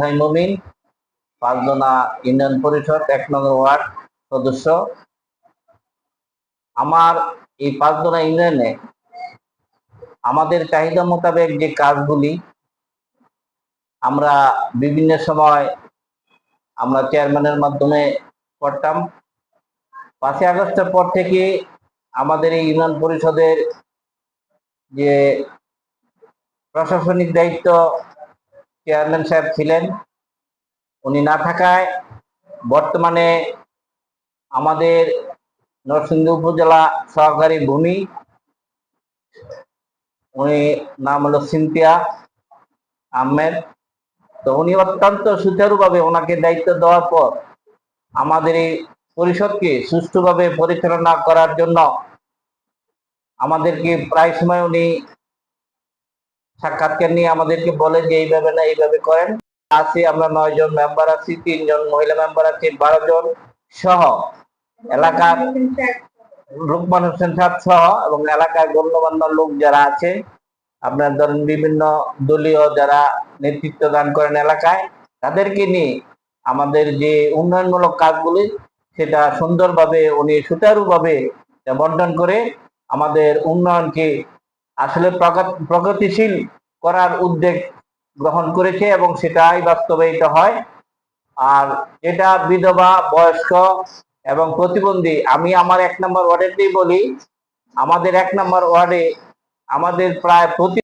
ভাই মমিন পাঁচদনা ইউনিয়ন পরিষদ, এক নম্বর ওয়ার্ড সদস্য। আমার এই পাঁচদনা ইউনিয়নে আমাদের চাহিদা মোতাবেক যে কাজগুলি, আমরা বিভিন্ন সময় আমরা চেয়ারম্যানের মাধ্যমে করতাম। পাঁচই আগস্টের পর থেকে আমাদের এই ইউনিয়ন পরিষদের যে প্রশাসনিক দায়িত্ব চেয়ারম্যান সাহেব ছিলেন। উনি না থাকায় বর্তমানে আমাদের নরসিংদী উপজেলা সহকারী ভূমি, উনি নাম হলো সিনতিয়া আহমেদ। তো উনি অত্যন্ত সুচারুভাবে ওনাকে দায়িত্ব দেওয়ার পর আমাদের এই পরিষদকে সুষ্ঠুভাবে পরিচালনা করার জন্য আমাদেরকে প্রায় সময় উনি সাক্ষাৎকার নিয়ে আমাদেরকে বলে যে এইভাবে না, এইভাবে করেন। আছি, আমরা নয় জন মেম্বার আছি তিনজন মহিলা মেম্বার আছি, বারো জন সহ। এলাকার লোকমান হোসেন সাহেব সহ এবং এলাকার গণ্যমান্য লোক যারা আছে, আপনার ধরেন বিভিন্ন দলীয় যারা নেতৃত্ব দান করেন এলাকায়, তাদেরকে নিয়ে আমাদের যে উন্নয়নমূলক কাজগুলি, সেটা সুন্দরভাবে, উনি সুচারুভাবে বন্টন করে আমাদের উন্নয়নকে আসলে প্রগত- প্রগতিশীল করার উদ্যোগ গ্রহণ করেছে এবং সেটাই বাস্তবায়িত হয়। আর এটা বিধবা, বয়স্ক এবং প্রতিবন্ধী, আমি আমার এক নম্বর ওয়ার্ডেতেই বলি, আমাদের এক নম্বর ওয়ার্ডে আমাদের প্রায় প্রতি